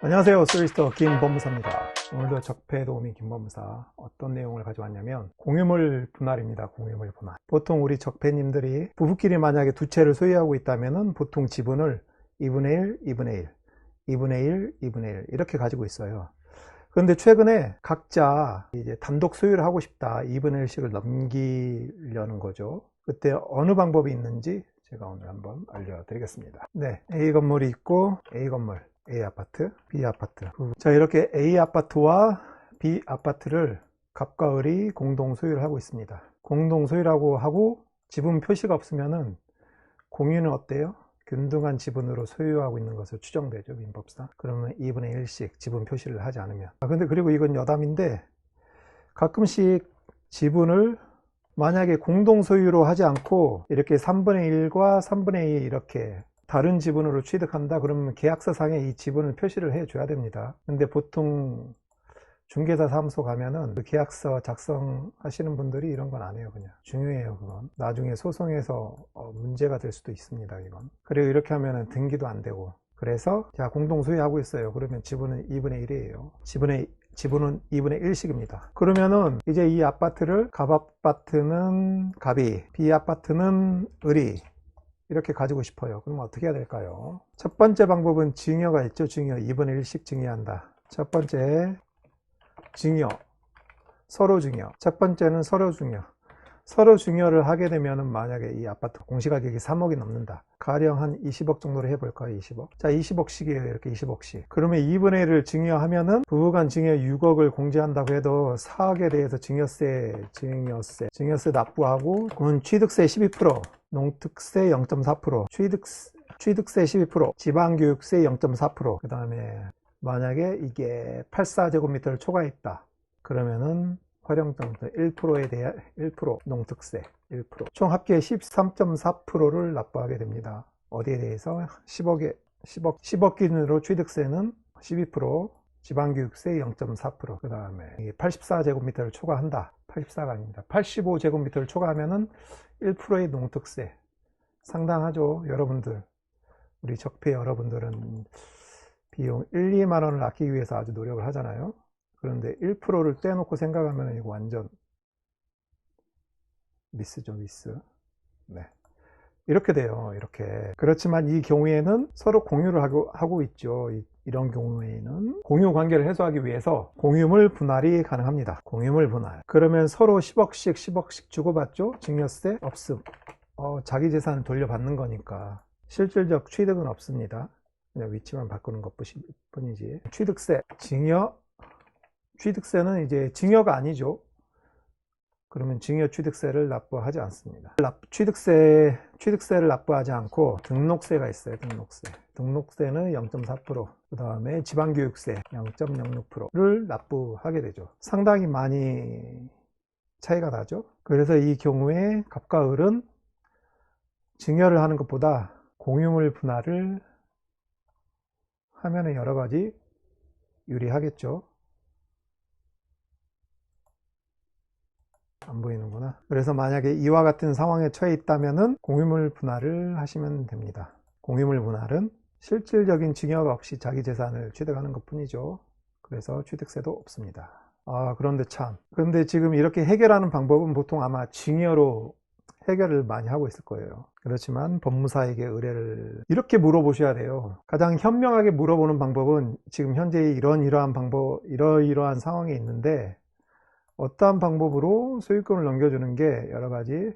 안녕하세요. 소리스터 김범무사입니다. 오늘도 적폐 도우미 김범무사 어떤 내용을 가져왔냐면 공유물 분할입니다. 공유물 분할. 보통 우리 적폐님들이 부부끼리 만약에 두 채를 소유하고 있다면 보통 지분을 2분의 1, 2분의 1, 2분의 1, 2분의 1 이렇게 가지고 있어요. 그런데 최근에 각자 이제 단독 소유를 하고 싶다. 2분의 1씩을 넘기려는 거죠. 그때 어느 방법이 있는지 제가 오늘 한번 알려드리겠습니다. 네, A 건물이 있고 A 건물, A 아파트, B 아파트. 자, 이렇게 A 아파트와 B 아파트를 갑과 을이 공동 소유를 하고 있습니다. 공동 소유라고 하고 지분 표시가 없으면은 공유는 어때요? 균등한 지분으로 소유하고 있는 것으로 추정되죠 민법상 그러면 2분의 1씩 지분 표시를 하지 않으면 아, 근데 그리고 이건 여담인데 가끔씩 지분을 만약에 공동 소유로 하지 않고 이렇게 3분의 1과 3분의 2 이렇게 다른 지분으로 취득한다 그러면 계약서상에 이 지분을 표시를 해 줘야 됩니다. 근데 보통 중개사 사무소 가면은 그 계약서 작성하시는 분들이 이런 건 안 해요 그냥. 중요해요 그건. 나중에 소송에서 어, 문제가 될 수도 있습니다 이건. 그리고 이렇게 하면은 등기도 안 되고. 그래서 자 공동 소유하고 있어요. 그러면 지분은 2분의 1이에요. 지분의 지분은 2분의 1씩입니다. 그러면은 이제 이 아파트를 갑 아파트는 갑이 B 아파트는 을이 이렇게 가지고 싶어요. 그럼 어떻게 해야 될까요? 첫 번째 방법은 증여가 있죠. 증여. 2분의 1씩 증여한다. 첫 번째 증여, 서로 증여. 첫 번째는 서로 증여. 서로 증여를 하게 되면 만약에 이 아파트 공시가격이 3억이 넘는다. 가령 한 20억 정도로 해볼까요? 20억. 자, 20억씩이에요. 이렇게 20억씩. 그러면 2분의 1을 증여하면은 부부간 증여 6억을 공제한다고 해도 4억에 대해서 증여세, 증여세, 증여세 납부하고 그건 취득세 12%, 농특세 0.4%, 취득 취득세 12%, 지방교육세 0.4%, 그 다음에 만약에 이게 84제곱미터를 초과했다. 그러면은 활용점수 1%에 대한 1% 농특세 1%. 총 합계 13.4%를 납부하게 됩니다. 어디에 대해서 10억에 10억 10억 기준으로 취득세는 12%, 지방교육세 0.4%. 그 다음에 84제곱미터를 초과한다. 84가 아닙니다. 85제곱미터를 초과하면은 1%의 농특세. 상당하죠, 여러분들. 우리 적폐 여러분들은 비용 1, 2만 원을 아끼기 위해서 아주 노력을 하잖아요. 그런데 1%를 떼놓고 생각하면 이거 완전 미스죠, 미스. 네. 이렇게 돼요, 이렇게. 그렇지만 이 경우에는 서로 공유를 하고, 하고 있죠. 이, 이런 경우에는 공유 관계를 해소하기 위해서 공유물 분할이 가능합니다. 공유물 분할. 그러면 서로 10억씩, 10억씩 주고받죠? 증여세 없음. 어, 자기 재산을 돌려받는 거니까. 실질적 취득은 없습니다. 그냥 위치만 바꾸는 것 뿐이지. 취득세, 증여, 취득세는 이제 증여가 아니죠. 그러면 증여 취득세를 납부하지 않습니다. 취득세, 취득세를 납부하지 않고 등록세가 있어요. 등록세. 등록세는 0.4%, 그 다음에 지방교육세 0.06%를 납부하게 되죠. 상당히 많이 차이가 나죠. 그래서 이 경우에 갑과 을은 증여를 하는 것보다 공유물 분할을 하면은 여러 가지 유리하겠죠. 안 보이는구나. 그래서 만약에 이와 같은 상황에 처해 있다면은 공유물 분할을 하시면 됩니다. 공유물 분할은 실질적인 증여가 없이 자기 재산을 취득하는 것 뿐이죠. 그래서 취득세도 없습니다. 아, 그런데 참. 그런데 지금 이렇게 해결하는 방법은 보통 아마 증여로 해결을 많이 하고 있을 거예요. 그렇지만 법무사에게 의뢰를 이렇게 물어보셔야 돼요. 가장 현명하게 물어보는 방법은 지금 현재 이런 이러한 방법, 이러이러한 상황에 있는데 어떠한 방법으로 소유권을 넘겨주는 게 여러 가지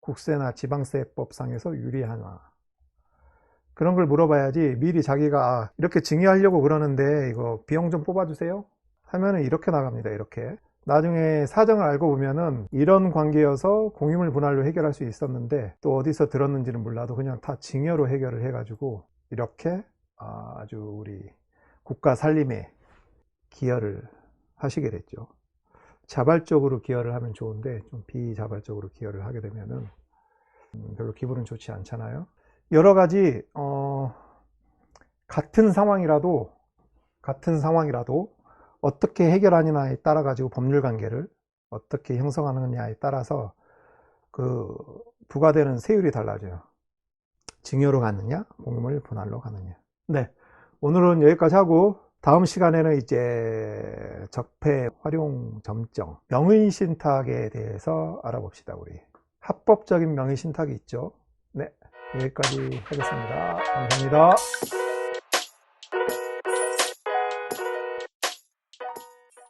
국세나 지방세법상에서 유리하나? 그런 걸 물어봐야지 미리 자기가 아, 이렇게 증여하려고 그러는데 이거 비용 좀 뽑아주세요? 하면은 이렇게 나갑니다 이렇게. 나중에 사정을 알고 보면은 이런 관계여서 공유물 분할로 해결할 수 있었는데 또 어디서 들었는지는 몰라도 그냥 다 증여로 해결을 해 가지고 이렇게 아주 우리 국가 살림에 기여를 하시게 됐죠. 자발적으로 기여를 하면 좋은데 좀 비자발적으로 기여를 하게 되면은 음, 별로 기분은 좋지 않잖아요. 여러 가지 어, 같은 상황이라도 같은 상황이라도 어떻게 해결하느냐에 따라 가지고 법률 관계를 어떻게 형성하느냐에 따라서 그 부과되는 세율이 달라져요. 증여로 갔느냐, 공유물 분할로 가느냐. 네. 오늘은 여기까지 하고 다음 시간에는 이제 적폐 활용 점정, 명의 신탁에 대해서 알아봅시다, 우리. 합법적인 명의 신탁이 있죠. 네, 여기까지 하겠습니다. 감사합니다.